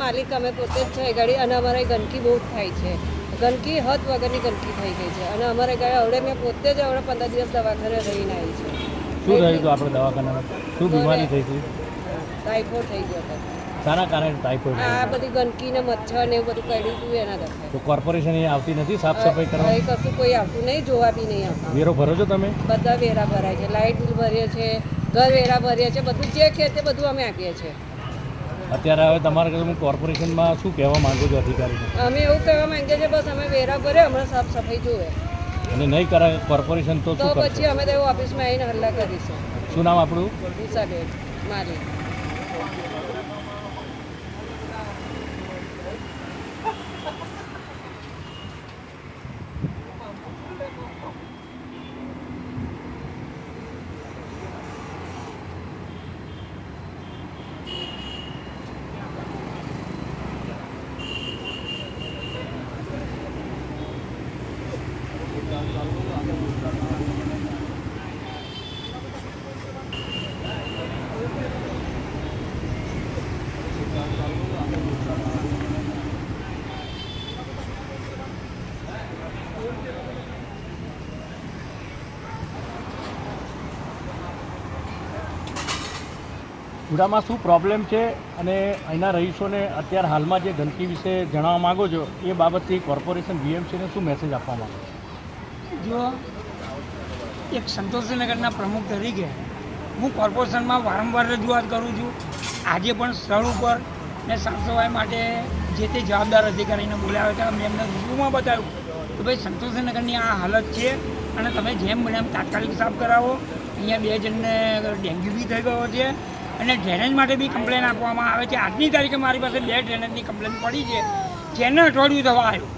માલિક અમે પોતે જ છે ગાડી અને અમારે ગંદકી બહુ થાય છે. ગંદકી હદ વગરની ગંદકી થઈ ગઈ છે અને અમારે ગાડી હવે મેં પોતે જ હવે પંદર દિવસ દવાખાને રહીને આવી છે. શું થયું હતું આપણે દવાખાનામાં શું બીમારી થઈ હતી? ટાઈફોઇડ થઈ ગયો હતો. શાના કારણે ટાઈફોઇડ આ બધી ગંદકી ને મચ્છર ને એવું બધું કર્યું હતું એના દરમિયાન તો કોર્પોરેશન અહીંયા આવતી નથી સાફ સફાઈ કરવા? હવે કશું કોઈ આવતું નહીં જોવા બી નહીં આવતું. વેરો ભરો છો તમે? બધા વેરા ભરાય છે લાઇટ બિલ ભરીએ છીએ ઘર વેરા ભરીએ છે બધું જે કે તે બધું અમે આપીએ છીએ. અત્યારે હવે તમારે હું કોર્પોરેશનમાં શું કહેવા માંગુ છું અધિકારીને? અમે એવું કહેવા માંગીએ છીએ બસ અમે વેરા ભરે હમણાં સાફ સફાઈ જોવે અને નહીં કરાય કોર્પોરેશન તો તો પછી અમે તો ઓફિસમાં આવીને હલ્લા કરીશું. શું નામ આપણું? હિસાબે મારી. ઉડામાં શું પ્રોબ્લેમ છે અને અહીંના રહીશોને અત્યારે હાલમાં જે ગંદકી વિશે જણાવવા માગો છો, એ બાબતથી કોર્પોરેશન બીએમસીને શું મેસેજ આપવા માગો છો? જો એક સંતોષનગરના પ્રમુખ તરીકે હું કોર્પોરેશનમાં વારંવાર રજૂઆત કરું છું, આજે પણ સ્થળ ઉપર ને સાફ માટે જે તે જવાબદાર અધિકારીને બોલાવ્યા હતા, મેં એમને રૂબરૂમાં બતાવ્યું કે ભાઈ સંતોષનગરની આ હાલત છે અને તમે જેમ બને એમ તાત્કાલિક સાફ કરાવો. અહીંયા બે જણને ડેન્ગ્યુ બી થઈ ગયો છે અને ડ્રેનેજ માટે બી કમ્પ્લેન આપવામાં આવે છે. આજની તારીખે મારી પાસે બે ડ્રેનેજની કમ્પ્લેન પડી છે. જેને અઠવાડિયું થવા આવ્યું.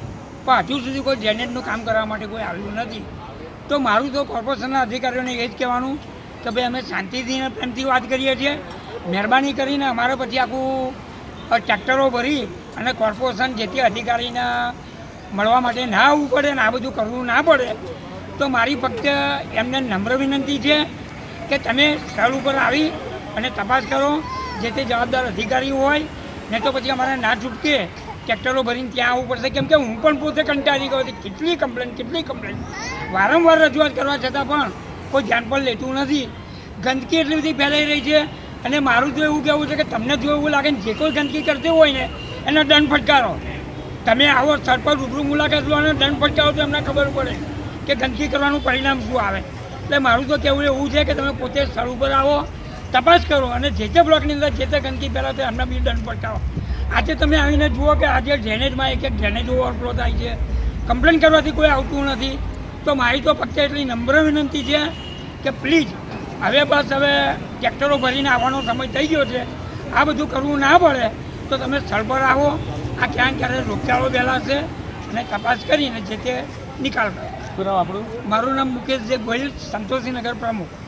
પણ હજુ સુધી કોઈ ડ્રેનેજનું કામ કરવા માટે કોઈ આવ્યું નથી. તો મારું તો કોર્પોરેશનના અધિકારીઓને એ જ કહેવાનું કે ભાઈ અમે શાંતિથી અને પ્રેમથી વાત કરીએ છીએ. મહેરબાની કરીને અમારે પછી આખું ટ્રેક્ટરો ભરી અને કોર્પોરેશન જે તે અધિકારીને મળવા માટે ના આવવું પડે ને આ બધું કરવું ના પડે, તો મારી ફક્ત એમને નમ્ર વિનંતી છે કે તમે સ્થળ ઉપર આવી અને તપાસ કરો. જે તે જવાબદાર અધિકારી હોય, ને તો પછી અમારે ના છૂટકે ટ્રેક્ટરો ભરીને ત્યાં આવવું પડશે. કેમ કે હું પણ પોતે કંટાળી ગયો છું. કેટલી કમ્પ્લેન કેટલી કમ્પ્લેન વારંવાર રજૂઆત કરવા છતાં પણ કોઈ ધ્યાન પણ લેતું નથી. ગંદકી એટલી બધી ફેલાઈ રહી છે અને મારું તો એવું કહેવું છે કે તમને જો એવું લાગે ને જે કોઈ ગંદકી કરતી હોય ને, એને દંડ ફટકારો. તમે આવો સ્થળ પર રૂબરૂ મુલાકાત લો અને દંડ ફટકારો તો એમને ખબર પડે કે ગંદકી કરવાનું પરિણામ શું આવે. એટલે મારું તો કહેવું એવું છે કે તમે પોતે સ્થળ ઉપર આવો, તપાસ કરો અને જે તે બ્લોકની અંદર જે તે ગંદકી ફેલાતો એમને બી દંડ ફટકારો. આજે તમે આવીને જુઓ કે આજે ડ્રેનેજમાં એક એક ડ્રેનેજ ઓવરફ્લો થાય છે. કમ્પ્લેન કરવાથી કોઈ આવતું નથી. તો મારી તો ફક્ત એટલી નમ્ર વિનંતી છે કે પ્લીઝ હવે બસ હવે ટ્રેક્ટરો ભરીને આવવાનો સમય થઈ ગયો છે. આ બધું કરવું ના પડે તો તમે સ્થળ પર આવો. આ ક્યાંક ક્યારે રોગચાળો ફેલાશે અને તપાસ કરીને જે તે નિકાલ કરો. આપણું? મારું નામ મુકેશ જે ગોહિલ સંતોષીનગર પ્રમુખ.